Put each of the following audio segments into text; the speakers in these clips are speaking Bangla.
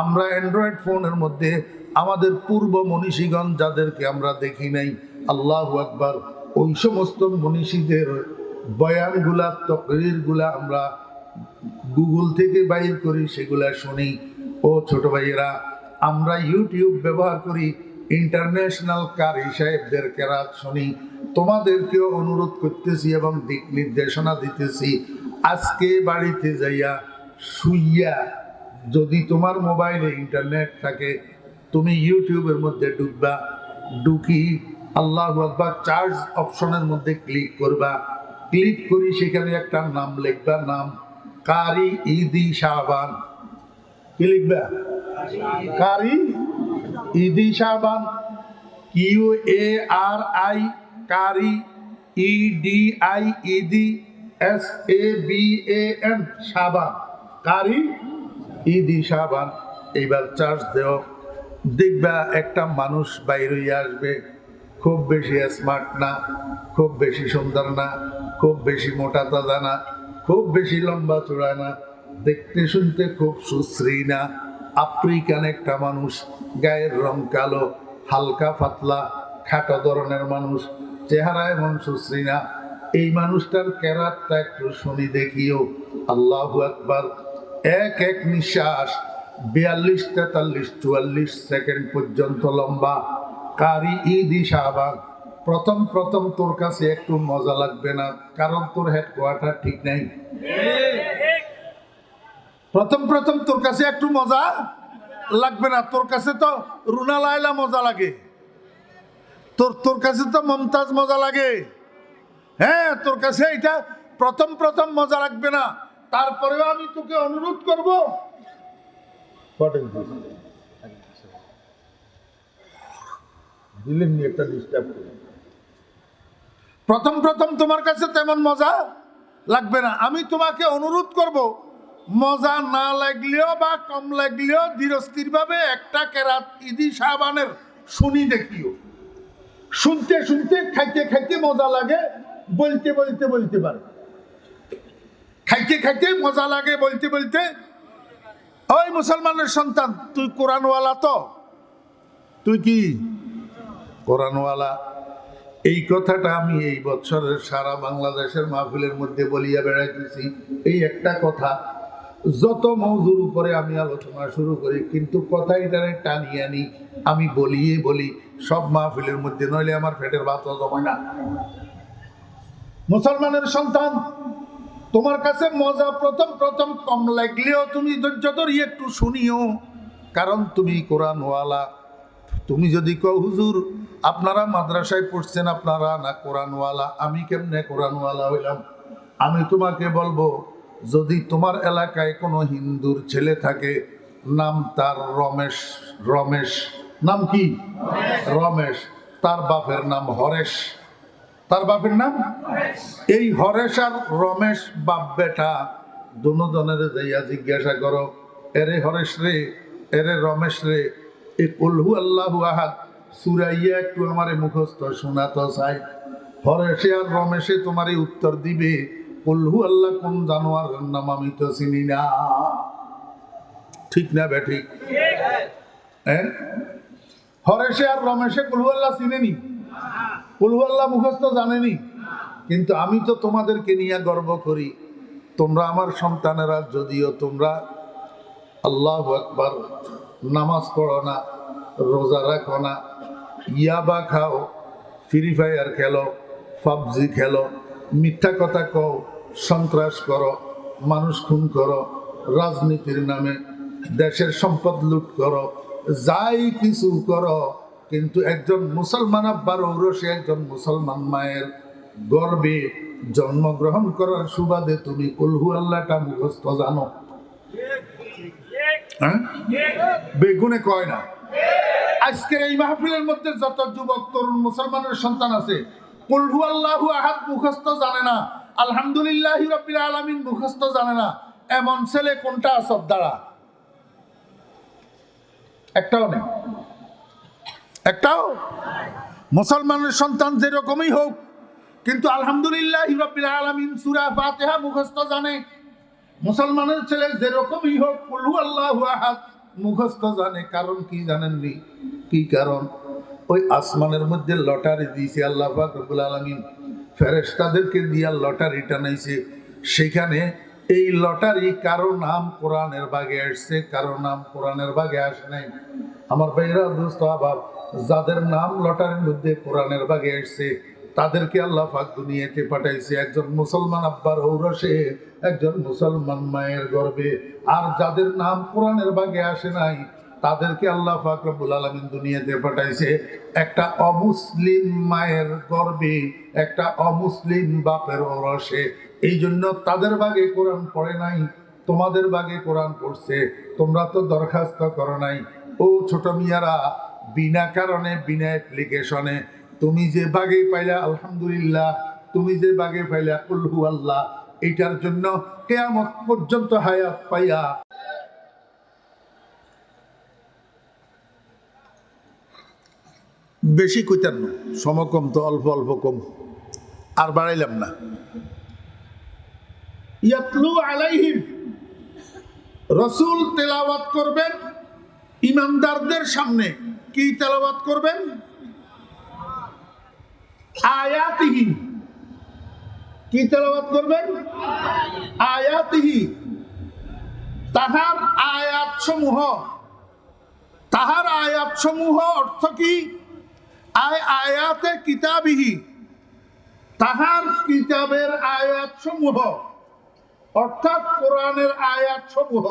আমরা অ্যান্ড্রয়েড ফোনের মধ্যে আমাদের পূর্ব মনীষীগণ যাদেরকে আমরা দেখি নাই, আল্লাহ আকবার, ওই সমস্ত মনীষীদের বয়ানগুলা, তকরিরগুলা আমরা গুগল থেকে বাইর করি, সেগুলা শুনি। ও ছোট ভাইয়েরা, আমরা ইউটিউব ব্যবহার করি, ইন্টারন্যাশনাল কারি সাহেবদের কেরাত শুনি। তোমাদেরকেও অনুরোধ করতেছি এবং দিক নির্দেশনা দিতেছি, আজকে বাড়িতে যাইয়া শুইয়া যদি তোমার মোবাইলে ইন্টারনেট থাকে, তুমি ইউটিউবের মধ্যে ঢুকবা, ঢুকি আল্লাহ আকবার চার্জ অপশনের মধ্যে ক্লিক করবা। ক্লিক করি সেখানে একটা নাম লিখবা, নাম কারি ইদি শাহবান কি লিখবা? কারি ইদি শাহবান Q A R I curry E D I Idi S A B A N শাহবান কারি ইদি শাহবান, এইবার চার্জ দেও। দেখবা একটা মানুষ বাইরে আসবে, খুব বেশি স্মার্ট না, খুব বেশি সুন্দর না, খুব বেশি মোটা তাজা না, খুব বেশি লম্বা চূড়া না, দেখতে শুনতে খুব সুশ্রী না। আফ্রিকান একটা মানুষ, গায়ের রং কালো, হালকা পাতলা, খাটো ধরনের মানুষ চেহারা এমন সুশ্রী না। এই মানুষটার ক্যারাতটা একটু শুনি দেখিও। আল্লাহ আকবার। এক এক নিঃশ্বাস, বিয়াল্লিশ, তেতাল্লিশ, চুয়াল্লিশ সেকেন্ড পর্যন্ত লম্বা। কারি ঈদি শাহবাগ। প্রথম প্রথম তোর কাছে একটু মজা লাগবে না, কারণ তোর হেডকোয়ার্টার ঠিক নাই। প্রথম প্রথম তোর কাছে একটু মজা লাগবে না, তোর কাছে তো রুনা লাইলা মজা লাগে। তোর তোর কাছে তো মমতাজ মজা লাগে। হ্যাঁ তোর কাছে এটা প্রথম প্রথম মজা লাগবে না। তারপরেও আমি তোকে অনুরোধ করব। একটা প্রথম প্রথম তোমার কাছে তেমন মজা লাগবে না। আমি তোমাকে অনুরোধ করব, মজা না লাগলেও বা কম লাগলেও ধীরস্থিরভাবে একটা কেরাত ইদি সাবানের শুনি দেখিও। শুনতে শুনতে, খাইতে খাইতে মজা লাগে, বলতে বলতে বলতে পারে। খাইতে খাইতে মজা লাগে, বলতে বলতে। ওই মুসলমানের সন্তান, তুই কোরআনওয়ালা তো? তুই কি কোরআনওয়ালা? এই কথাটা আমি এই বছরের সারা বাংলাদেশের মাহফিলের মধ্যে বলিয়া বেড়াইতেছি এই একটা কথা, যত মৌজুর উপরে আমি আলোচনা শুরু করি, কিন্তু কথা এটারে টানিয়ে আনি, আমি বলিয়ে বলি, সব মাহফিলের মধ্যে, নইলে আমার পেটের ভাত জমায় না। মুসলমানের সন্তান তোমার কাছে মজা প্রথম প্রথম কম লাগলেও তুমি ধৈর্য ধরি একটু শুনিও। কারণ তুমি কোরআনওয়ালা। তুমি যদি কও, হুজুর, আপনারা মাদ্রাসায় পড়ছেন, আপনারা না কোরআনওয়ালা? আমি কেমনে কোরআনওয়ালা হইলাম? আমি তোমাকে বলব, যদি তোমার এলাকায় কোনো হিন্দুর ছেলে থাকে, নাম তার রমেশ রমেশ। নাম কি? রমেশ। তার বাপের নাম হরেশ। তার বাপের নাম? এই হরেশ আর রমেশ বাপ বেটা দুজনের যাইয়া জিজ্ঞাসা করো, এরে হরেশ রে, এরে রমেশ রে, এ কলহু আল্লাহু আহাদ? সুরাইয়া একটু আমারে মুখস্থ শোনাতো চাই হরেশে আর রমেশে তোমারই উত্তর দিবে কলহু আল্লাহ কোন জানোয়ারের নাম আমি তো চিনি না। ঠিক না বেঠিক হ্যাঁ? হরেশে আর রমেশে কলহু আল্লাহ চিনেনি? কলহু আল্লাহ মুখস্থ জানেনি? কিন্তু আমি তো তোমাদেরকে নিয়ে গর্ব করি। তোমরা আমার সন্তানেরা, যদিও তোমরা আল্লাহ আকবার নামাজ পড়ো না, রোজা রাখো না, ইয়াবা খাও, ফ্রি ফায়ার খেলো, পাবজি খেলো, মিথ্যা কথা কও, সন্ত্রাস করো, মানুষ খুন করো, রাজনীতির নামে দেশের সম্পদ লুট করো, যাই কিছু করো কিন্তু একজন মুসলমান আব্বার ঔরসে একজন মুসলমান মায়ের গর্বে জন্মগ্রহণ করার সুবাদে তুমি কলহু আল্লাহটা মুখস্থ জানো। হ্যাঁ? বেগুনে কয় না? আজকের এই মাহফিলের মধ্যে যত যুবক, তরুণ, মুসলমানের সন্তান আছে কুলহু আল্লাহু আহাদ মুখস্থ জানে না, আলহামদুলিল্লাহ রবিল আলমিন মুখস্থ জানে না, এমন ছেলে কোনটা সব দ্বারা একটাও নেই। একটাও? মুসলমানের সন্তান যেরকমই হোক, কিন্তু আলহামদুলিল্লাহ রবিল আলমিন সুরা ফাতেহা মুখস্থ জানে। মুসলমানের ছেলে যেরকমই হোক, কুলহু আল্লাহু আহাদ মুখস্থ জানে। কারণ কি জানেননি কি কারণ? ওই আসমানের মধ্যে লটারি দিয়েছে আল্লাহ ফাকরুল আলমিন। ফেরেস্তাদেরকে দিয়া লটারি টানাইছে সেখানে এই লটারি কারও নাম কোরআনের বাগে আসছে, কারও নাম কোরআনের বাগে আসে নাই। আমার ভাইরা দোস্ত, আবার যাদের নাম লটারির মধ্যে কোরআনের বাগে আসছে, তাদেরকে আল্লাহ পাক দুনিয়াতে পাঠাইছে। একজন মুসলমান আব্বার ঔরসে, একজন মুসলমান মায়ের গর্বে। আর যাদের নাম কোরআনের বাগে আসে নাই, তাদেরকে আল্লাহ পাক রব্বুল আলামিন দুনিয়াতে পাঠাইছে। একটা অমুসলিম মায়ের গর্বে, একটা অমুসলিম বাপের ঔরসে। এই জন্য তাদের বাগে কোরআন পড়ে নাই, তোমাদের বাগে কোরআন পড়ছে। তোমরা তো দরখাস্ত করো নাই। ও ছোট মিয়ারা বিনা কারণে, বিনা অ্যাপ্লিকেশনে তুমি যে বাগে পাইলা, আলহামদুলিল্লাহ, তুমি যে বাগে পাইলা কুলহু আল্লাহ এটার জন্য কেয়ামত পর্যন্ত হায়াত পাইয়া। বেশি কইতাম না সমকম তো, অল্প অল্প কম। আর বাড়াইলাম না। ইয়াতলু আলাইহিম, রসুল তেলাওয়াত করবেন ইমানদারদের সামনে। কি তেলাওয়াত করবেন? আয়াতিহি। কি তেলাওয়াত করবেন? আয়াতিহি। তাহার আয়াত সমূহ তাহার আয়াত সমূহ অর্থ কি? আয় আয়াতে কিতাবিহি। তাহার কিতাবের আয়াত সমূহ অর্থাৎ কোরআনের আয়াত সমূহ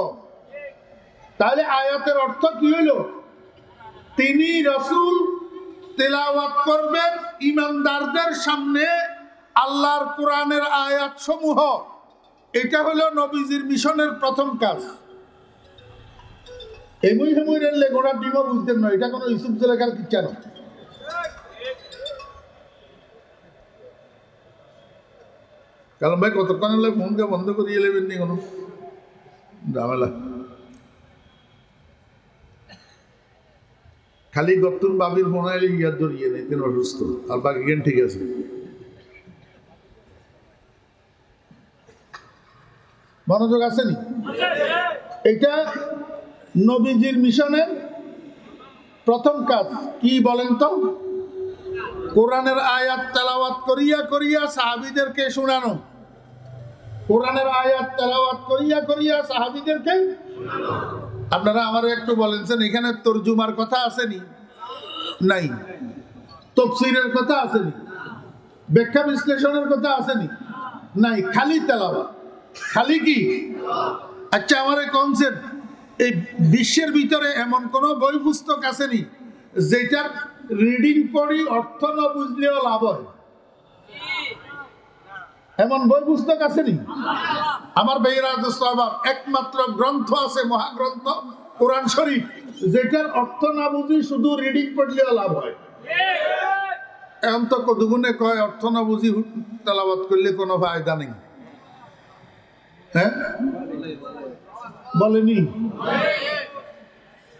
তাহলে আয়াতের অর্থ কি হইল? তিনি রসুল তেলাওয়াত করবেন ইমানদারদের সামনে আল্লাহর কোরআনের আয়াত সমূহ এটা হলো নবীজির মিশনের প্রথম কাজ। এমনি হেমুই রেললে গোড়া ডিমও বুঝতেন না, এটা কোনো ইসুফ জেলেখার কিচ্ছা না। কারণ ভাই, কতক্ষণ হলে ফোনকে বন্ধ করিয়ে নেবেন নি কোনো? ঝামেলা। খালি গত্তুন বাবির ফোন আইলে ইয়ার ধরিয়ে নেই, তিনি অসুস্থ। আর বাকি জ্ঞান ঠিক আছে। মনোযোগ আসেনি? এটা নবীজির মিশনের প্রথম কাজ। কি বলেন তো? কোরআনের আয়াত তেলাওয়াত করিয়া করিয়া সাহাবিদেরকে শোনানো। কোরআনের আয়াত তেলাওয়াত করিয়া করিয়া সাহাবিদেরকে আপনারা আমার একটু বলেনছেন এখানে তর্জুমার কথা আসেনি? নাই। তফসিরের কথা আসেনি। ব্যাখ্যা বিশ্লেষণের কথা আসেনি। নাই, খালি তেলাওয়াত। খালি কি? আচ্ছা আমার কনসেপ্ট এই বিশ্বের ভিতরে এমন কোনো বই পুস্তক আসেনি, যেটার রিডিং পড়ি অর্থ না বুঝলেও লাভ হয়। এমন বই পুস্তক আসেনি আমার দোস্তাবার একমাত্র গ্রন্থ আছে, মহাগ্রন্থ, কোরআন শরীফ, যেটার অর্থ না বুঝি শুধু রিডিং পড়লেও লাভ হয়। এখন তো কতগুণে কয়, অর্থ না বুঝি তেলাবাত করলে কোনো ফায়দা নেই। হ্যাঁ? বলেনি?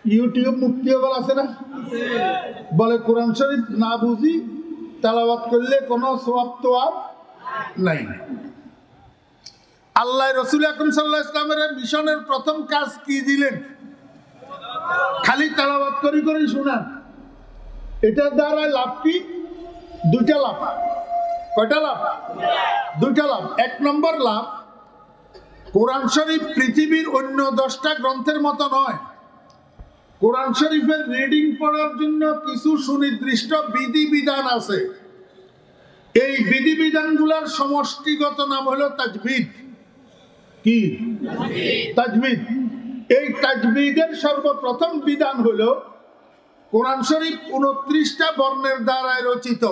ইউটিউব মুক্তি হবার আছে না? বলে কোরআন শরীফ না বুঝি তেলাবাত করলে কোনো সবাব তো আর নাই। আল্লাহ রসুল সাল্লাহ ইসলামের মিশনের প্রথম কাজ কি দিলেন? খালি তেলাবাত করি এটার দ্বারা লাভ কি? দুইটা লাভ। কয়টা লাভ? দুইটা লাভ। এক নম্বর লাভ, কোরআন শরীফ পৃথিবীর অন্য দশটা গ্রন্থের মতো নয়। কোরআন শরীফের রিডিং পড়ার জন্য কিছু সুনির্দিষ্ট বিধিবিধান আছে। এই বিধিবিধানগুলোর সমষ্টিগত নাম হলো তাজবিদ। কি? তাজবিদ। এই তাজবিদের সর্বপ্রথম বিধান হলো কোরআন শরীফ উনত্রিশটা বর্ণের দ্বারায় রচিত।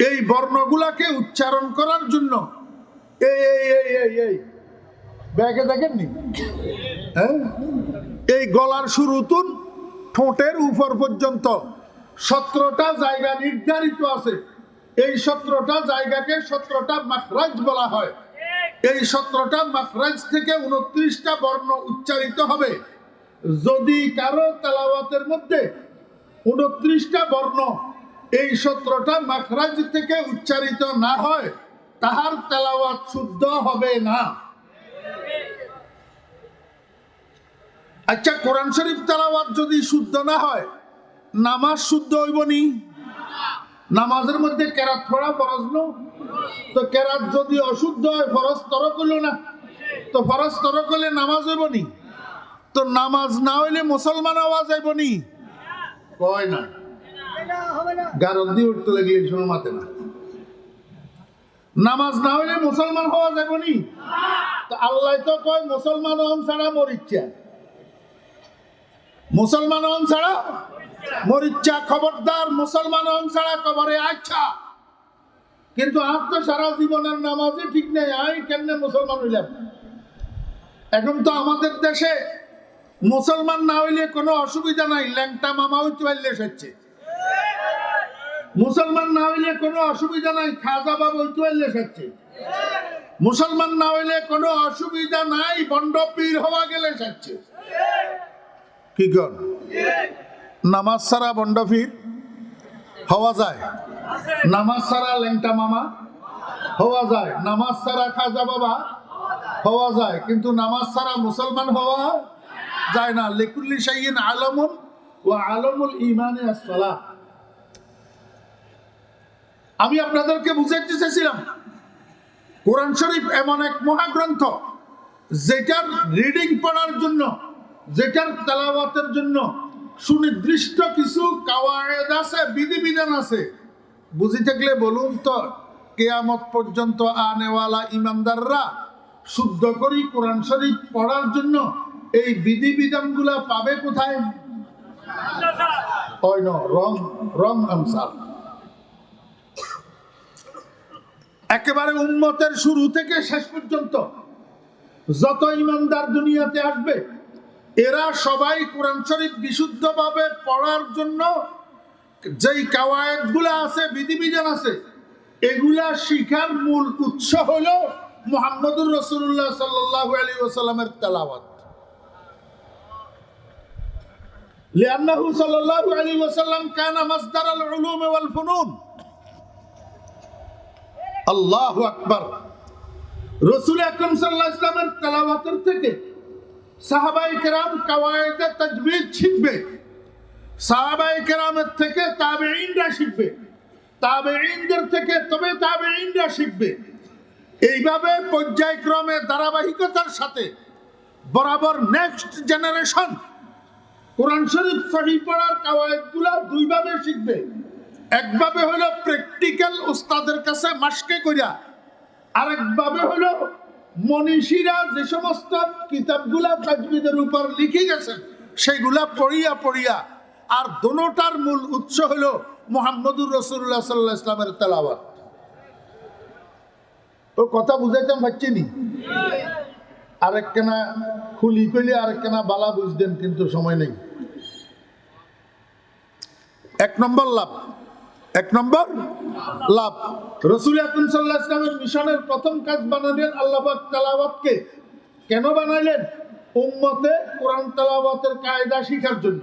এই বর্ণগুলাকে উচ্চারণ করার জন্য এই এই এই এই দেখেননি? হ্যাঁ? এই গলার শুরুতুন ঠোঁটের উপর পর্যন্ত সতেরোটা জায়গা নির্ধারিত আছে। এই সতেরোটা জায়গাকে সতেরোটা মাখরাজ বলা হয়। এই সতেরোটা মাখরাজ থেকে উনত্রিশটা বর্ণ উচ্চারিত হবে। যদি কারও তেলাওয়াতের মধ্যে উনত্রিশটা বর্ণ এই সতেরোটা মাখরাজ থেকে উচ্চারিত না হয়, তাহার তেলাওয়াত শুদ্ধ হবে না। আচ্ছা কোরআন শরীফ তেলাওয়াত যদি শুদ্ধ না হয়, নামাজ শুদ্ধ হইব নি নামাজের মধ্যে কেরাত পড়া ফরজ নো? তো কেরাত যদি অশুদ্ধ হয়, ফরজ তরক হইল না? তো ফরজ তরক হলে নামাজ হইব নি? তো নামাজ না হইলে মুসলমান হওয়া যাইব নি? কয় না। গারদ দিয়ে উঠতে লাগলে এই মাতে না। নামাজ না হইলে মুসলমান হওয়া যাইব নি? তো আল্লাহ তো কয়, মুসলমান হন ছাড়া মরিচ্ছা মুসলমান হন ছাড়া মরিচ্ছা খবরদার মুসলমান ছাড়া কবরে আচ্ছা কিন্তু আর তো সারা জীবনের নামাজে ঠিক নেই আমি কেমনে মুসলমান হইলাম? এখন তো আমাদের দেশে মুসলমান না হইলে কোনো অসুবিধা নাই, ল্যাংটা মামা হইতে পারলে সেচ্ছে মুসলমান না হইলে কোনো অসুবিধা নাই, খাজা বাবা হইতে পারলে সেচ্ছে মুসলমান না হইলে কোনো অসুবিধা নাই, বন্ড পীর হওয়া গেলে সেচ্ছে কি কর নামাজ ছাড়া বন্ড পীর হওয়া যায়। নামাজ ছাড়া লেংটা মামা হওয়া যায়। নামাজ ছাড়া খাজা বাবা হওয়া যায়। কিন্তু নামাজ ছাড়া মুসলমান হওয়া যায় না। লিকুল্লি শাইইন আলমুন ও আলমুল ইমানে আসসালাহ। আমি আপনাদেরকে বুঝাইতে চেয়েছিলাম কোরআন শরীফ এমন এক মহাগ্রন্থ, যেটার রিডিং পড়ার জন্য, যেটার তেলাওয়াতের জন্য সুনির্দিষ্ট কিছু কাওয়ায়েদ আছে, বিধিবিধান আছে। বুঝি থাকলে বলুন তো, কেয়ামত পর্যন্ত আনেওয়ালা ইমানদাররা শুদ্ধ করি কোরআন শরীফ পড়ার জন্য এই বিধিবিধানগুলা পাবে কোথায়? Wrong wrong answer. একেবারে উন্মতের শুরু থেকে শেষ পর্যন্ত যত ইমানদার দুনিয়াতে আসবে এরা সবাই কোরআন শরীফ বিশুদ্ধভাবে পড়ার জন্য যেই কাওয়ায়েত গুলা আছে বিধিবিধান আছে এগুলা শিখার মূল উৎস হলো মোহাম্মদুর রসুল্লাহ সাল্লাহ আলী ওসাল্লামের তেলাওয়াত لأنه صلى الله عليه وسلم كان مصدر العلوم والفنون আল্লাহ আকবার রসুল আকরম সাল্লাহ ইসলামের তেলাওয়াতের থেকে সাহাবাই কেরাম কাওয়ায়েদে তাজবিদ শিখবে। সাহাবাই কেরামের থেকে তাবেঈনরা শিখবে। তাবেঈনদের থেকে তবে তাবেঈনরা শিখবে। এইভাবে পর্যায়ক্রমে ধারাবাহিকতার সাথে বরাবর নেক্সট জেনারেশন কোরআন শরীফ সহি পড়ার কাওয়ায়েদগুলো দুইভাবে শিখবে। একভাবে হলো প্র্যাকটিক্যাল উস্তাদের কাছে মাসকে করিয়া আরেকভাবে হলো মনীষীরা যে সমস্ত কিতাবগুলা তাজবিদের উপর লিখে গেছেন সেগুলা পড়িয়া পড়িয়া, আর দোনোটার মূল উৎস হল মোহাম্মদুর রসুল্লাহ সাল্লাহ ইসলামের তেলাওয়াত। ও কথা বুঝাইতাম, পারছি নি? আরেকখানা খুলি কইলে আরেকখানা বালা বুঝতেন, কিন্তু সময় নেই। এক নম্বর লাভ। এক নম্বর, লাভ। রসুল আকরম সাল্লাহ ইসলামের মিশনের প্রথম কাজ বানালেন আল্লাহবাক তালাবাতকে কেন বানাইলেন? উম্মতে কোরআন তালাবাতের কায়দা শিখার জন্য।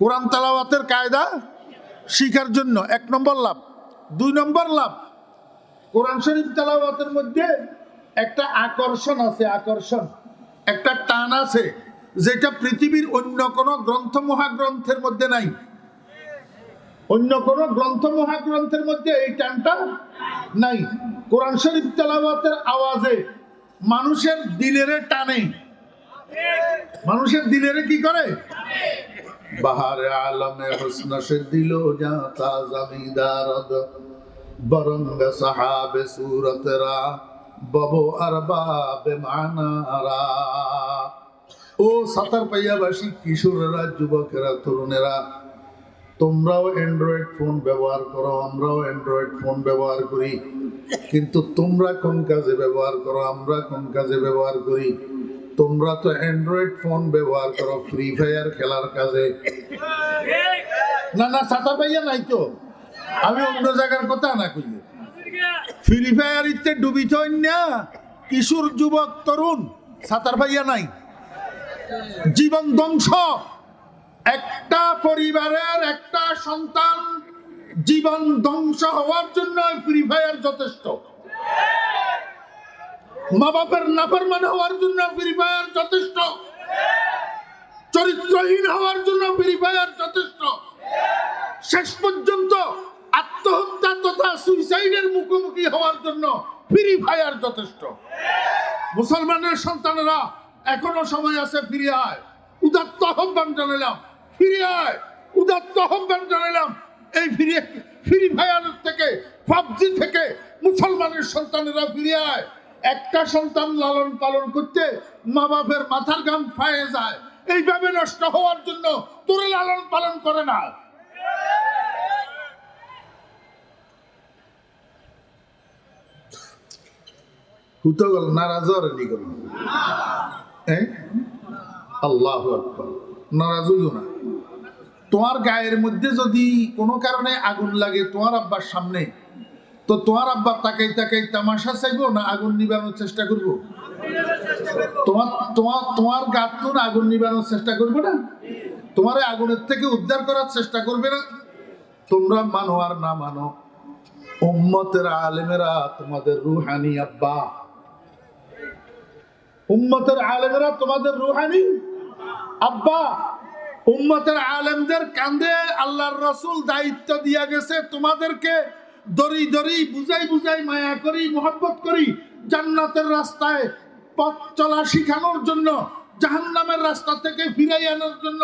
কোরআন তালাবাতের কায়দা শিখার জন্য। এক নম্বর লাভ। দুই নম্বর লাভ। কোরআন শরীফ তালাবাতের মধ্যে একটা আকর্ষণ আছে, আকর্ষণ। একটা টান আছে, যেটা পৃথিবীর অন্য কোনো গ্রন্থ, মহাগ্রন্থের মধ্যে নাই। অন্য কোন গ্রন্থ, মহাগ্রন্থের মধ্যে এই টানটা নাই। কোরআন শরীফ তেলাওয়াতের আওয়াজে মানুষের দিলেরে টানে। মানুষের দিলেরে কি করে? বাহারে আলমে হোসন সে দিল জাতা জমিদারদ, বরঙ্গ সাহাবে সুরতরা, ববো আরবাবে মানারা। ও সাতার পাইয়াবাসী, কিশোরেরা, যুবকেরা, তরুণেরা তোমরাও অ্যান্ড্রয়েড ফোন ব্যবহার করো, আমরাও অ্যান্ড্রয়েড ফোন ব্যবহার করি। কিন্তু তোমরা কোন কাজে ব্যবহার করো, আমরা কোন কাজে ব্যবহার করি? তোমরা তো অ্যান্ড্রয়েড ফোন ব্যবহার করো ফ্রি ফায়ার খেলার কাজে। না না সাতা পাইয়া নাই তো। আমি অন্য জায়গার কথা না কইলে। ফ্রি ফায়ার ইতে ডুবিত না, কিশোর যুবক, তরুণ, সাতার পাইয়া নাই। জীবন ধ্বংস। একটা পরিবারের একটা সন্তান জীবন ধ্বংস হওয়ার জন্য ফ্রি ফায়ার যথেষ্ট। মা বাপের নাফরমান হওয়ার জন্য ফ্রি ফায়ার যথেষ্ট। চরিত্রহীন হওয়ার জন্য ফ্রি ফায়ার যথেষ্ট। শেষ পর্যন্ত আত্মহত্যা তথা সুইসাইডের মুখোমুখি হওয়ার জন্য ফ্রি ফায়ার যথেষ্ট। মুসলমানের সন্তানেরা এখনও সময় আছে ফিরে আয়। উদাত্ত আহ্বান জানালাম। ফিরে আয়। উদাত্ত আহ্বান জানালাম এই ফিরে ফ্রি ফায়ার থেকে পাবজি থেকে মুসলমানের সন্তানেরা ফিরে আয়। একটা সন্তান লালন পালন করতে মা বাপের মাথার গাম ফায়ে যায়। এইভাবে নষ্ট হওয়ার জন্য তোরে লালন পালন করে না। হুতো নারাজ না। তোমার গায়ের মধ্যে যদি কোনো কারণে আগুন লাগে, তোমার আব্বার সামনে, তো তোমার আব্বা তাকাই তাকাই তামাশা চাইব না আগুন নিবানোর চেষ্টা করব? তোমার তোমার তোমার গাত তো আগুন নিবানোর চেষ্টা করবে না? তোমার আগুনের থেকে উদ্ধার করার চেষ্টা করবে না? তোমরা মানো আর না মানো, উম্মতের আলেমেরা তোমাদের রুহানি আব্বা। উম্মতের আলেমেরা তোমাদের রুহানি আব্বা। উম্মতের আলেমদের কান্দে আল্লাহর রসুল দায়িত্ব দিয়া গেছে, তোমাদেরকে দড়ি দড়ি বুঝাই বুঝাই মায়া করি, মোহাব্বত করি, জান্নাতের রাস্তায় পথ চলা শিখানোর জন্য, জাহান্নামের রাস্তা থেকে ফিরাই আনার জন্য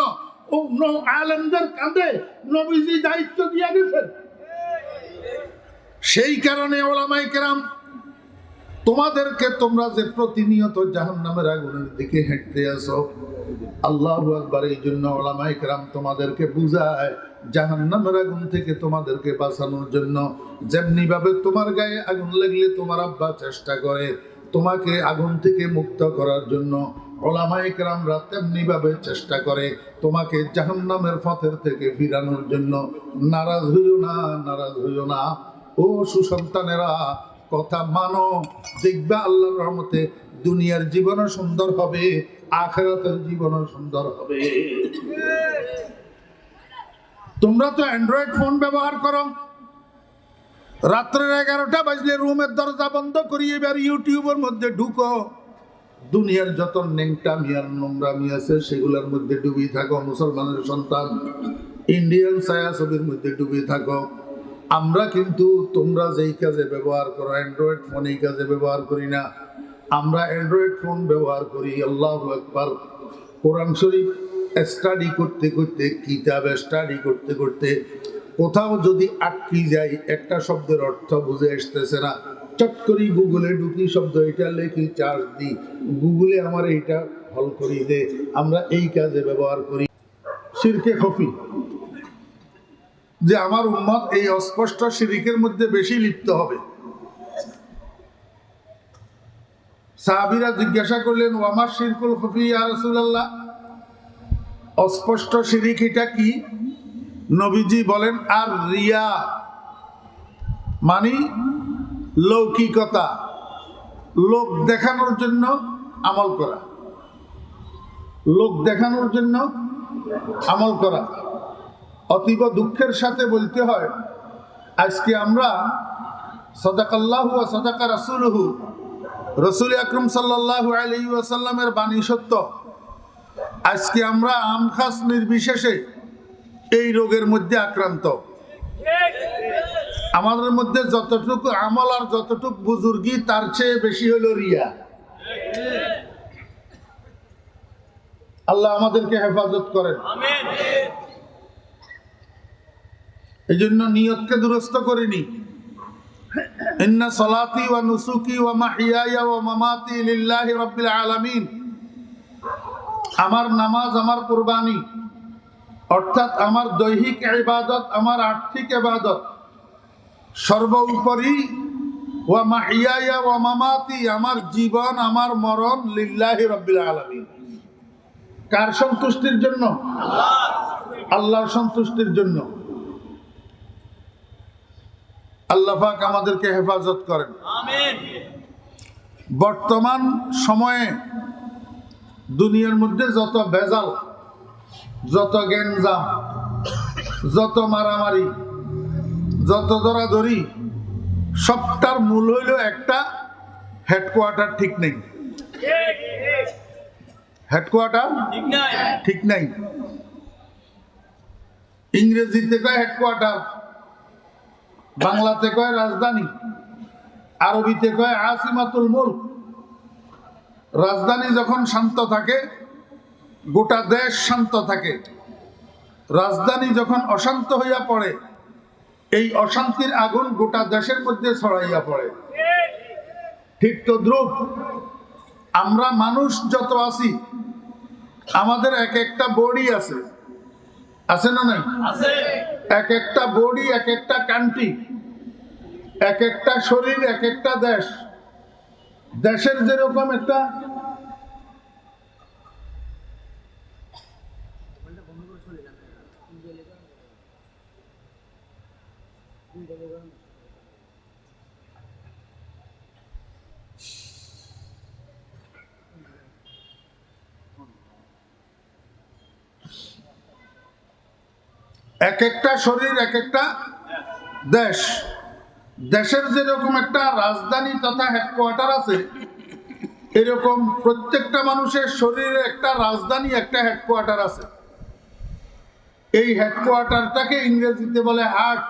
আলেমদের কাঁধে নবীজি দায়িত্ব দিয়া গেছেন। সেই কারণে ওলামাই কেরাম তোমাদেরকে তোমরা যে প্রতিনিয়ত জাহান্নামের আগুনের দিকে হেঁটতে আসো, আল্লাহ আকবার এই জন্য ওলামাই কেরাম তোমাদেরকে বুঝায়, জাহান্নামের আগুন থেকে তোমাদেরকে বাঁচানোর জন্য। যেমনি ভাবে তোমার গায়ে আগুন লাগলে তোমার আব্বা চেষ্টা করে তোমাকে আগুন থেকে মুক্ত করার জন্য। ওলামাই কেরামরা তেমনি ভাবে চেষ্টা করে তোমাকে জাহান্নামের পথের থেকে ফিরানোর জন্য। নারাজ হইও না, নারাজ হইও না। ও সুসন্তানেরা কথা মানো, দেখবে আল্লাহর রহমতে দুনিয়ার জীবনও সুন্দর হবে, আখেরাতের জীবনও সুন্দর হবে। তোমরা তো অ্যান্ড্রয়েড ফোন ব্যবহার করো। রাত্রের এগারোটা বাজলে রুমের দরজা বন্ধ করি এবার ইউটিউবের মধ্যে ঢুকো। দুনিয়ার যত নেংটামি আর নোংরামি আছে, সেগুলোর মধ্যে ডুবি থাকো, মুসলমানের সন্তান, ইন্ডিয়ান ছায়া ছবির মধ্যে ডুবি থাকো। আমরা কিন্তু তোমরা যেই কাজে ব্যবহার করো অ্যান্ড্রয়েড ফোন এই কাজে ব্যবহার করি না। আমরা অ্যান্ড্রয়েড ফোন ব্যবহার করি, আল্লাহ একবার কোরআন শরীফ স্টাডি করতে করতে, কিতাব স্টাডি করতে করতে কোথাও যদি আটকি যাই একটা শব্দের অর্থ বুঝে আসতেছে না। চট করি গুগলে ঢুকি শব্দ, এটা লেখি চার্জ দিই। গুগলে আমার এইটা হল করি দে। আমরা এই কাজে ব্যবহার করি। শিরকে খফি। যে আমার উম্মত এই অস্পষ্ট শিরিকের মধ্যে বেশি লিপ্ত হবে। সাহাবিরা জিজ্ঞাসা করলেন ও আমার শিরকুল খফি ইয়া অস্পষ্ট শিরিক এটা কি? নবীজি বলেন আর রিয়া মানে লৌকিকতা, লোক দেখানোর জন্য আমল করা। লোক দেখানোর জন্য আমল করা। অতীব দুঃখের সাথে বলতে হয়, আজকে আমরা সদাকাল্লাহু ও সদাকা রাসুলহু, রসুল আকরম সাল্লাহু আলী ওয়াসাল্লামের বাণী সত্য। আজকে আমরা আমখাস নির্বিশেষে এই রোগের মধ্যে আক্রান্ত। আমাদের মধ্যে যতটুকু আমল আর যতটুকু বুজুর্গি, তার চেয়ে বেশি হলো রিয়া। আল্লাহ আমাদেরকে হেফাজত করেন। এই জন্য নিয়তকে দুরস্ত করিনি। আলামিন। আমার নামাজ, আমার কুরবানি, অর্থাৎ আমার দৈহিক ইবাদত, আমার আর্থিক ইবাদত, সর্বোপরি আমার জীবন, আমার মরণ লিল্লাহি রাব্বিল আলামিন। কার সন্তুষ্টির জন্য? আল্লাহর সন্তুষ্টির জন্য। আল্লাহ পাক আমাদেরকে হেফাজত করেন। বর্তমান সময়ে দুনিয়ার মধ্যে যত ভেজাল যত গেঞ্জাম যত মারামারি যত ধরাধরি সবটার মূল হইল একটা হেডকোয়ার্টার ঠিক নেই। হেডকোয়ার্টার ঠিক নাই। ইংরেজিতে কয় হেডকোয়ার্টার? বাংলাতে কয় রাজধানী? আরবিতে কয় আসিমাতুল মুল্ক। রাজধানী যখন শান্ত থাকে, গোটা দেশ শান্ত থাকে। রাজধানী যখন অশান্ত হইয়া পড়ে, এই অশান্তির আগুন গোটা দেশের মধ্যে ছড়াইয়া পড়ে। ঠিক তো দ্রুপ আমরা মানুষ যত আছি, আমাদের এক একটা বডি আছে। আছে না নাই? এক একটা বডি এক একটা কান্ট্রি এক একটা শরীর এক একটা দেশ। দেশের যেরকম একটা এক একটা শরীর এক একটা দেশ। দেশের যেরকম একটা রাজধানী তথা হেডকোয়ার্টার আছে, এরকম প্রত্যেকটা মানুষের শরীরে একটা রাজধানী, একটা হেডকোয়ার্টার আছে। এই হেডকোয়ার্টারটাকে ইংরেজিতে বলে হার্ট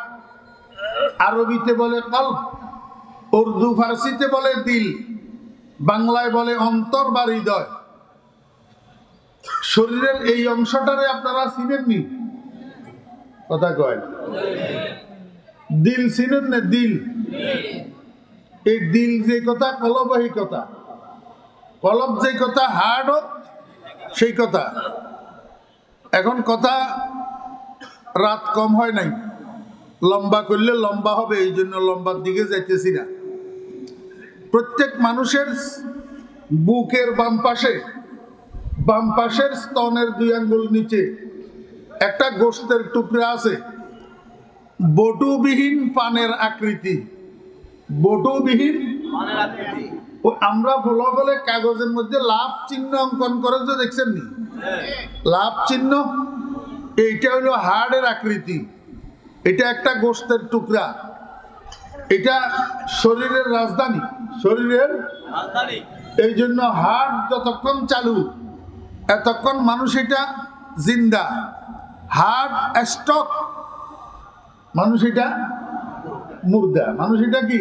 আরবিতে বলে কল্প, উর্দু, ফার্সিতে বলে দিল, বাংলায় বলে অন্তর বা হৃদয়। শরীরের এই অংশটারে আপনারা চিনেননি? কথা কয়। দিল চিনেন না দিল? এই দিল যে কথা, কলব সেই কথা। কলব যে কথা হার্ড সেই কথা। এখন কথা রাত কম হয় নাই। লম্বা করলে লম্বা হবে, এই জন্য লম্বার দিকে যাইতেছি না। প্রত্যেক মানুষের বুকের বাম পাশে, বাম পাশের স্তনের দুই আঙ্গুল নিচে একটা গোস্তের টুকরা আছে। বটুবিহীন পানের আকৃতি। বটুবিহীন? আমরা ফলো বলে কাগজের মধ্যে লাভ চিহ্ন অঙ্কন করে যে দেখছেন নি লাভ চিহ্ন? এইটা হলো হাড়ের আকৃতি। এটা একটা গোস্তের টুকরা। এটা শরীরের রাজধানী। শরীরের? এই জন্য হাড় যতক্ষণ চালু এতক্ষণ মানুষ এটা জিন্দা। Heart stroke. মানুষ এটা মুর্দা। মানুষ এটা কি?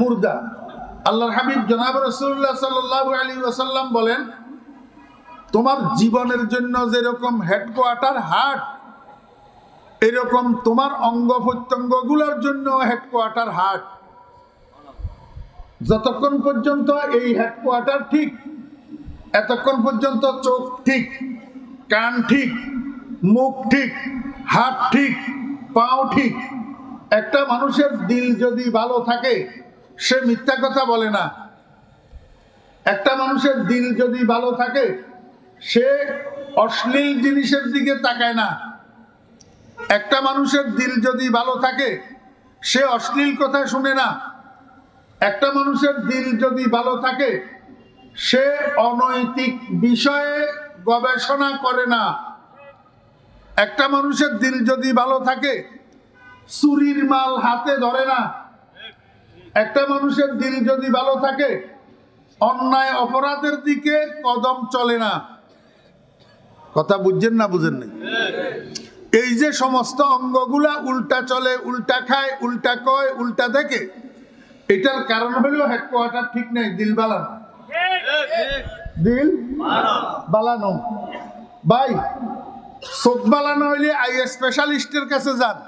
মুর্দা। আল্লাহর হাবিব জনাব রসুল্লাহ সাল্লাহ আলী ওয়াসাল্লাম বলেন, তোমার জীবনের জন্য যেরকম হেডকোয়ার্টার হার্ট এরকম তোমার অঙ্গ প্রত্যঙ্গগুলোর জন্য হেডকোয়ার্টার হার্ট যতক্ষণ পর্যন্ত এই হেডকোয়ার্টার ঠিক, এতক্ষণ পর্যন্ত চোখ ঠিক, কান ঠিক মুখ ঠিক, হাত ঠিক, পাও ঠিক। একটা মানুষের দিল যদি ভালো থাকে, সে মিথ্যা কথা বলে না। একটা মানুষের দিল যদি ভালো থাকে, সে অশ্লীল জিনিসের দিকে তাকায় না। একটা মানুষের দিল যদি ভালো থাকে, সে অশ্লীল কথা শুনে না। একটা মানুষের দিল যদি ভালো থাকে, সে অনৈতিক বিষয়ে গবেষণা করে না। একটা মানুষের দিল যদি ভালো থাকে চুরির মাল হাতে ধরে না। একটা মানুষের দিল যদি ভালো থাকে অন্যায় অপরাধের দিকে কদম চলে না। কথা বুঝছেন না বুঝেন নাই? এই যে সমস্ত অঙ্গগুলা উল্টা চলে উল্টা খায় উল্টা কয় উল্টা দেখে এটার কারণ হলো হেডকোয়ার্টার ঠিক নেই দিল বালানো দিল বালানো ভাই চোখ বালানো হইলে আই স্পেশালিস্টের কাছে যান।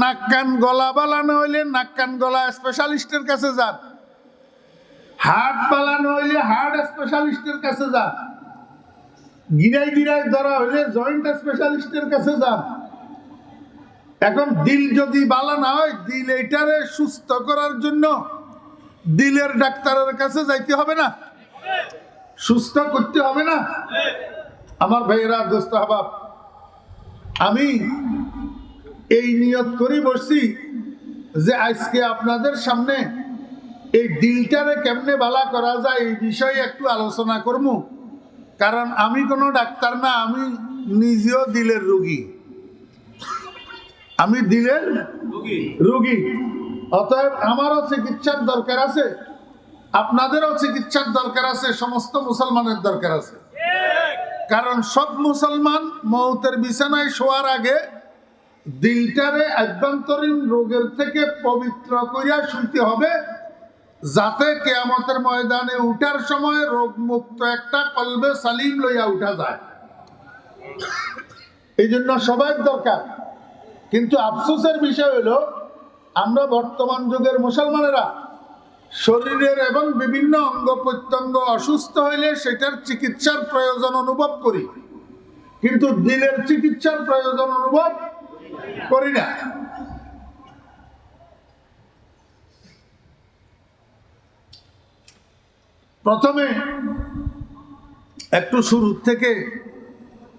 নাক কান গলা বালানো হইলে নাক কান গলা স্পেশালিস্টের কাছে যান। হার্ট বালানো হইলে হার্ট স্পেশালিস্টের কাছে যান। গিরাই গিরাই ধরা হইলে জয়েন্ট স্পেশালিস্টের কাছে যান। এখন দিল যদি বালা না হয়, দিল এইটারে সুস্থ করার জন্য দিলের ডাক্তারের কাছে যাইতে হবে না। সুস্থ করতে হবে না। আমার ভাইয়েরা দোস্ত হাবাব আমি এই নিয়ত করে বসছি যে আজকে আপনাদের সামনে এই দিলটারে কেমনে বালা করা যায় এই বিষয়ে একটু আলোচনা করব। কারণ আমি কোনো ডাক্তার না আমি নিজেও দিলের রুগী। আমি দিলের রুগী। অতএব আমারও চিকিৎসার দরকার আছে। আপনাদেরও চিকিৎসার দরকার আছে, সমস্ত মুসলমানের দরকার আছে। কারণ সব মুসলমান মৌতের বিছানায় শোয়ার আগে দিলটারে আভ্যন্তরীণ রোগের থেকে পবিত্র করিয়া শুনতে হবে, যাতে কেয়ামতের ময়দানে উঠার সময় রোগ মুক্ত একটা কলবে সালিম লইয়া উঠা যায়। এই জন্য সবার দরকার। কিন্তু আফসোসের বিষয় হলো, আমরা বর্তমান যুগের মুসলমানেরা শরীরের এবং বিভিন্ন অঙ্গ প্রত্যঙ্গ অসুস্থ হইলে সেটার চিকিৎসার প্রয়োজন অনুভব করি। কিন্তু দিলের চিকিৎসার প্রয়োজন অনুভব করি না। প্রথমে একটু শুরু থেকে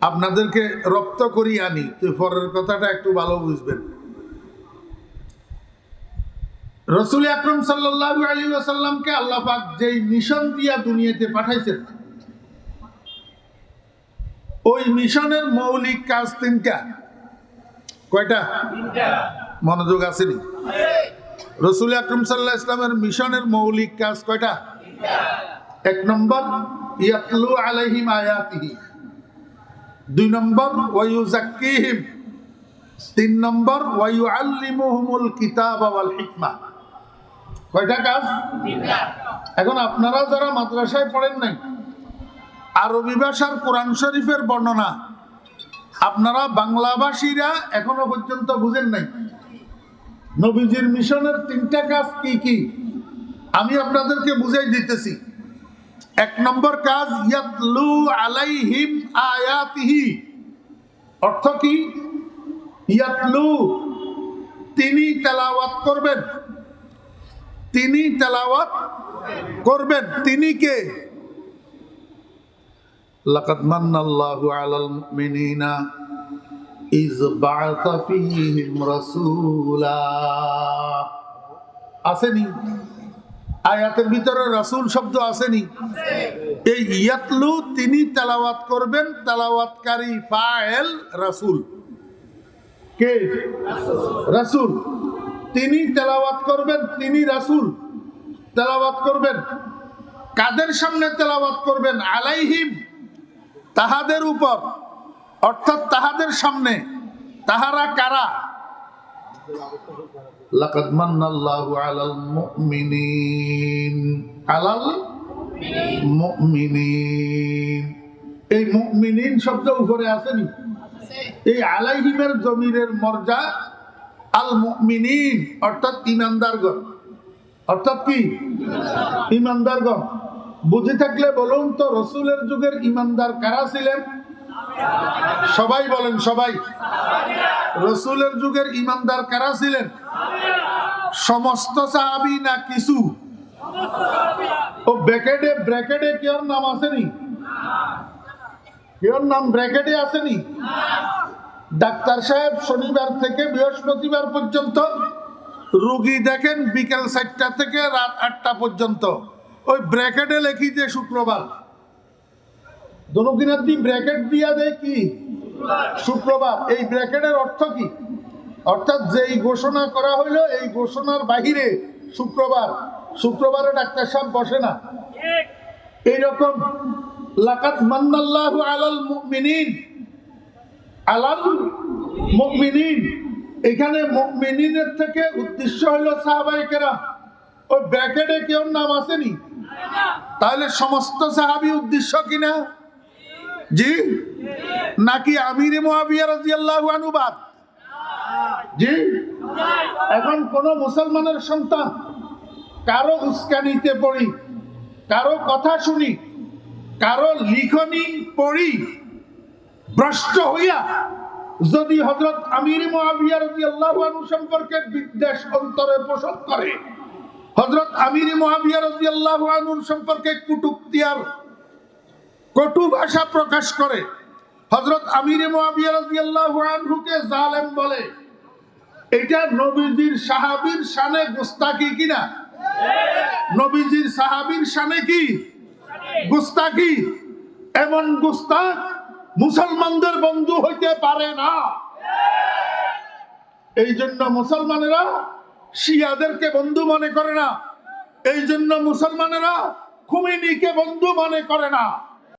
আপনাদেরকে রপ্ত করি আনি। তুই পরের কথাটা একটু ভালো বুঝবেন। রসুল আকরম সাল্লাহ আলী আসাল্লামকে আল্লাহ পাক যেই মিশন দিয়া দুনিয়াতে পাঠাইছেন ওই মিশনের মৌলিক কাজ তিনটা। কয়টা? মনোযোগ আসেনি। রসুল আকরম সাল্লাহ ইসলামের মিশনের মৌলিক কাজ কয়টা? এক নম্বর ইয়াতলু আলাইহিম আয়াতিহি। দুই নম্বর ওয়ায়ুজাক্কিহিম তিন নম্বর ওয়ায়ুআল্লিমুহুমুল কিতাব ওয়াল হিকমা। কয়টা কাজ? এখন আপনারা যারা মাদ্রাসায় পড়েন নাই আরবি ভাষার কোরআন শরীফের বর্ণনা আপনারা বাংলাভাষীরা এখনও পর্যন্ত বুঝেন নাই। নবীজির মিশনের তিনটা কাজ কি কি? আমি আপনাদেরকে বুঝাই দিতেছি। এক নম্বর কাজ ইয়াতলু আলাইহিম আয়াতিহি। অর্থ কি? ইয়াতলু তিনি তেলাওয়াত করবেন। তিনি তেলাওয়াত করবেন। তিনি কে? লাকাদ মান্নাল্লাহু আলাল মুমিনিনা ইজ বাআসা ফীহিম রাসূলা। আসেনি? আয়াতের ভিতরে রাসূল শব্দ আসেনি? এই ইয়াতলু, তিনি তেলাওয়াত করবেন, তেলাওয়াতকারী ফাইল রাসূল। কে? রাসূল। তিনি তেলাওয়াত করবেন তিনি রাসুল তেলাওয়াত করবেন। কাদের সামনে তেলাওয়াত করবেন? আলাইহিম তাহাদের উপর। অর্থাৎ তাহাদের সামনে। তাহারা কারা? লাকাদ মান্নাল্লাহু আলাল মুমিনিন। আলাল মুমিনিন। এই মুমিনিন শব্দ উপরে আসেনি। এই আলাইহিমের জমিরের মর্যা আল মুমিনিন অর্থাৎ ইমানদারগণ। অর্থাৎ কি? ইমানদারগণ। বুঝে থাকলে বলুন তো, রসুলের যুগের ইমানদার কারা ছিলেন? সবাই বলেন, সবাই। রসুলের যুগের ইমানদার কারা ছিলেন? সমস্ত সাহাবি না কিছু? ও, ব্র্যাকেটে ব্র্যাকেটে কেউর নাম আসেনি? কেউর নাম ব্র্যাকেটে আসেনি? ডাক্তার সাহেব শনিবার থেকে বৃহস্পতিবার পর্যন্ত রুগী দেখেন বিকেল চারটা থেকে রাত আটটা পর্যন্ত। ওই ব্র্যাকেটে লেখি যে শুক্রবার। দনকিনার দিন ব্র্যাকেট দিয়া দেয় কি? শুক্রবার। এই ব্র্যাকেটের অর্থ কি? অর্থাৎ যেই ঘোষণা করা হইল এই ঘোষণার বাহিরে শুক্রবার। শুক্রবারে ডাক্তার সাহেব বসে না। এইরকম লাকাত মান্নাল্লাহু আলাল মুমিনিন আলাল মুমিনিন। এখানে মুমিনিনের থেকে উদ্দেশ্য হলো সাহাবায়ে কেরাম। ওই ব্র্যাকেটে কেউ নাম আসেনি? তাহলে সমস্ত সাহাবি উদ্দেশ্য কিনা? জি? নাকি আমির মুয়াবিয়া রাদিয়াল্লাহু আনহু বাদ? জি? এখন কোন মুসলমানের সন্তান কারও উস্কানিতে পড়ি, কারও কথা শুনি, কারও লিখনি পড়ি ভ্রষ্ট হইয়া যদি হজরত আমির মুয়াবিয়া রাদিয়াল্লাহু আনহু সম্পর্কে বিদ্বেষ অন্তরে পোষণ করে হজরত আমির মুয়াবিয়া রাদিয়াল্লাহু আনহুর সম্পর্কে কুটুক্তি আর কটু ভাষা প্রকাশ করে হজরত আমির মুয়াবিয়া রাদিয়াল্লাহু আনহুকে জালেম বলে, এটা নবীজির সাহাবীর শানে গুস্তাকি কিনা নবীজির সাহাবীর শানে কি? গুস্তাকি এমন গুস্তাক মুসলমানদের বন্ধু হইতে পারে না। এই জন্য মুসলমানেরা শিয়াদেরকে বন্ধু মনে করে না। এই জন্য মুসলমানেরা খুমিনীকে বন্ধু মনে করে না।